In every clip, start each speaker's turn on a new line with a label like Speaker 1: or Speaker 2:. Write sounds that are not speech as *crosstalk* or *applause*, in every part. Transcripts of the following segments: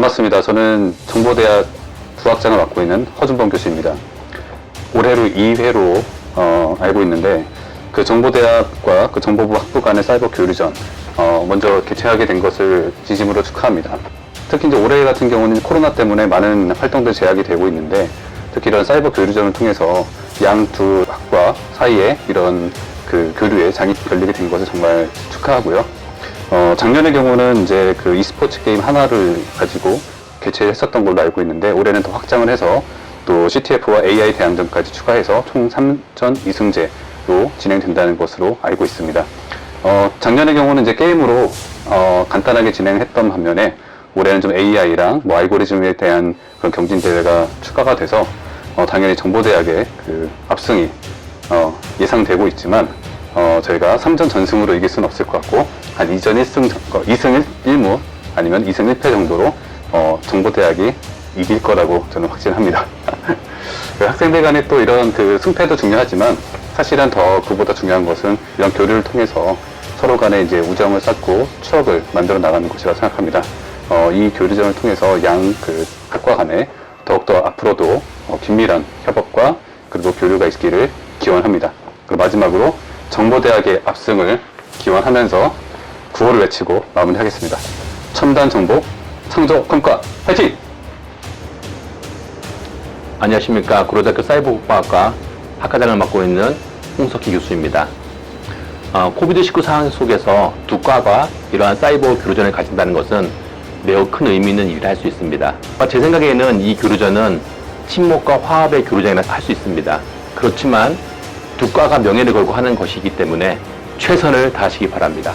Speaker 1: 반갑습니다. 저는 정보대학 부학장을 맡고 있는 허준범 교수입니다. 올해로 2회로 어, 알고 있는데 그 정보대학과 그 정보부 학부 간의 사이버 교류전 어, 먼저 개최하게 된 것을 진심으로 축하합니다. 특히 이제 올해 같은 경우는 코로나 때문에 많은 활동들 제약이 되고 있는데 특히 이런 사이버 교류전을 통해서 양 두 학과 사이에 이런 그 교류에 장이 걸리게 된 것을 정말 축하하고요. 어, 작년의 경우는 이제 그 e스포츠 게임 하나를 가지고 개최했었던 걸로 알고 있는데 올해는 더 확장을 해서 또 CTF와 AI 대항전까지 추가해서 총 3전 2승제로 진행된다는 것으로 알고 있습니다. 어, 작년의 경우는 이제 게임으로 어, 간단하게 진행했던 반면에 올해는 좀 AI랑 뭐 알고리즘에 대한 그런 경진 대회가 추가가 돼서 어, 당연히 정보대학의 그 압승이 어, 예상되고 있지만 어, 저희가 3전 전승으로 이길 수는 없을 것 같고 한 2전 1승, 2승 1, 무 아니면 2승 1패 정도로 어, 정보대학이 이길 거라고 저는 확신합니다. *laughs* 그 학생들 간에 또 이런 그 승패도 중요하지만 사실은 더 그보다 중요한 것은 이런 교류를 통해서 서로 간에 이제 우정을 쌓고 추억을 만들어 나가는 것이라 생각합니다. 어, 이 교류전을 통해서 양 그 학과 간에 더욱더 앞으로도 어, 긴밀한 협업과 그리고 교류가 있기를 기원합니다. 그리고 마지막으로 정보대학의 압승을 기원하면서 구호를 외치고 마무리하겠습니다. 첨단 정보 창조 평가 화이팅!
Speaker 2: 안녕하십니까. 구로대학교 사이버국방학과 학과장을 맡고 있는 홍석희 교수입니다. 어, 코비드19 상황 속에서 두 과가 이러한 사이버 교류전을 가진다는 것은 매우 큰 의미 있는 일을 할 수 있습니다. 어, 제 생각에는 이 교류전은 친목과 화합의 교류전이라 할 수 있습니다. 그렇지만 두 과가 명예를 걸고 하는 것이기 때문에 최선을 다하시기 바랍니다.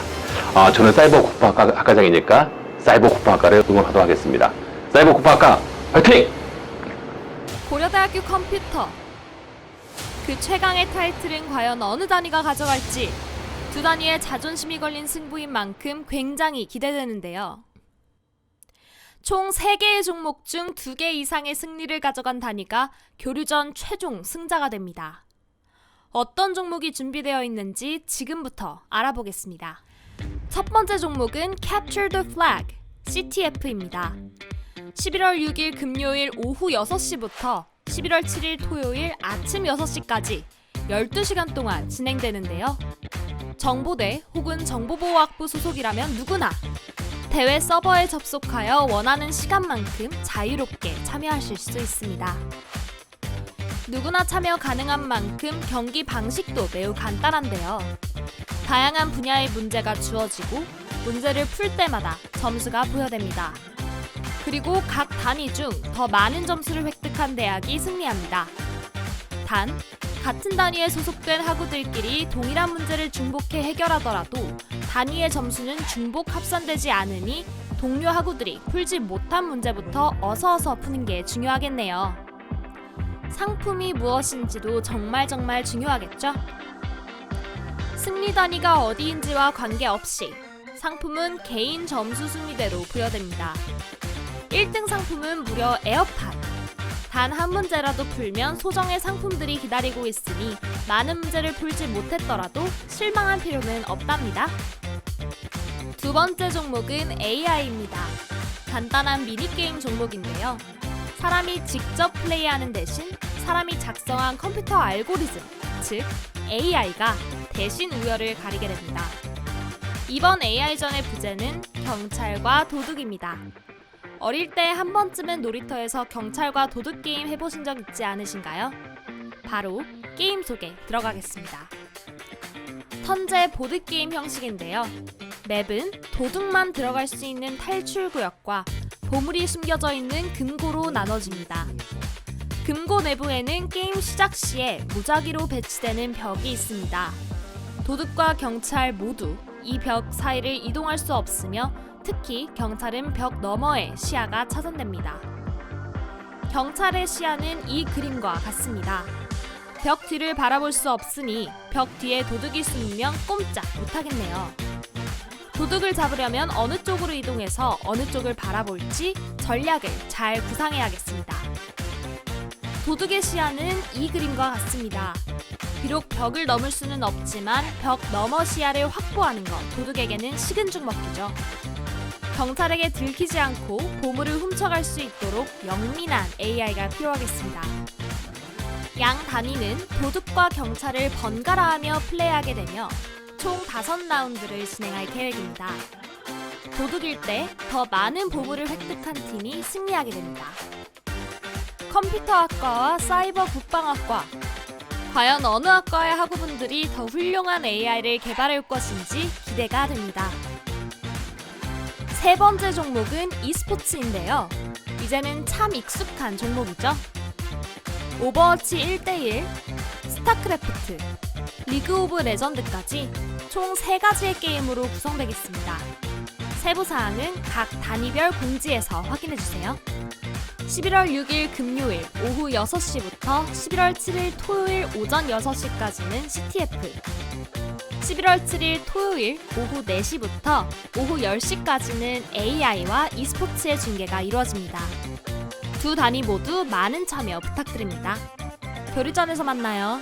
Speaker 2: 어, 저는 사이버 국방학과 학과장이니까 사이버 국방학과를 응원하도록 하겠습니다. 사이버 국방학과 화이팅!
Speaker 3: 고려대학교 컴퓨터 그 최강의 타이틀은 과연 어느 단위가 가져갈지 두 단위의 자존심이 걸린 승부인 만큼 굉장히 기대되는데요. 총 3개의 종목 중 2개 이상의 승리를 가져간 단위가 교류전 최종 승자가 됩니다. 어떤 종목이 준비되어 있는지 지금부터 알아보겠습니다. 첫 번째 종목은 Capture the Flag, CTF입니다. 11월 6일 금요일 오후 6시부터 11월 7일 토요일 아침 6시까지 12시간 동안 진행되는데요. 정보대 혹은 정보보호학부 소속이라면 누구나 대회 서버에 접속하여 원하는 시간만큼 자유롭게 참여하실 수 있습니다. 누구나 참여 가능한 만큼 경기 방식도 매우 간단한데요. 다양한 분야의 문제가 주어지고 문제를 풀 때마다 점수가 부여됩니다. 그리고 각 단위 중 더 많은 점수를 획득한 대학이 승리합니다. 단, 같은 단위에 소속된 학우들끼리 동일한 문제를 중복해 해결하더라도 단위의 점수는 중복 합산되지 않으니 동료 학우들이 풀지 못한 문제부터 어서어서 푸는 게 중요하겠네요. 상품이 무엇인지도 정말 정말 중요하겠죠? 승리 단위가 어디인지와 관계없이 상품은 개인 점수 순위대로 부여됩니다. 1등 상품은 무려 에어팟. 단 한 문제라도 풀면 소정의 상품들이 기다리고 있으니 많은 문제를 풀지 못했더라도 실망할 필요는 없답니다. 두 번째 종목은 AI입니다. 간단한 미니게임 종목인데요. 사람이 직접 플레이하는 대신 사람이 작성한 컴퓨터 알고리즘, 즉 AI가 대신 우열을 가리게 됩니다. 이번 AI전의 부제는 경찰과 도둑입니다. 어릴 때 한 번쯤은 놀이터에서 경찰과 도둑 게임 해보신 적 있지 않으신가요? 바로 게임 속에 들어가겠습니다. 턴제 보드 게임 형식인데요. 맵은 도둑만 들어갈 수 있는 탈출 구역과 보물이 숨겨져 있는 금고로 나눠집니다. 금고 내부에는 게임 시작 시에 무작위로 배치되는 벽이 있습니다. 도둑과 경찰 모두 이 벽 사이를 이동할 수 없으며 특히 경찰은 벽 너머에 시야가 차단됩니다. 경찰의 시야는 이 그림과 같습니다. 벽 뒤를 바라볼 수 없으니 벽 뒤에 도둑이 숨으면 꼼짝 못하겠네요. 도둑을 잡으려면 어느 쪽으로 이동해서 어느 쪽을 바라볼지 전략을 잘 구상해야겠습니다. 도둑의 시야는 이 그림과 같습니다. 비록 벽을 넘을 수는 없지만 벽 너머 시야를 확보하는 건 도둑에게는 식은 죽 먹기죠. 경찰에게 들키지 않고 보물을 훔쳐갈 수 있도록 영민한 AI가 필요하겠습니다. 양 단위는 도둑과 경찰을 번갈아 하며 플레이하게 되며 총 5라운드를 진행할 계획입니다. 도둑일 때 더 많은 보물을 획득한 팀이 승리하게 됩니다. 컴퓨터학과와 사이버 국방학과 과연 어느 학과의 학우분들이 더 훌륭한 AI를 개발할 것인지 기대가 됩니다. 세 번째 종목은 e스포츠인데요. 이제는 참 익숙한 종목이죠. 오버워치 1대1, 스타크래프트, 리그 오브 레전드까지 총 3가지의 게임으로 구성되겠습니다. 세부 사항은 각 단위별 공지에서 확인해 주세요. 11월 6일 금요일 오후 6시부터 11월 7일 토요일 오전 6시까지는 CTF. 11월 7일 토요일 오후 4시부터 오후 10시까지는 AI와 e스포츠의 중계가 이루어집니다. 두 단위 모두 많은 참여 부탁드립니다. 교류전에서 만나요.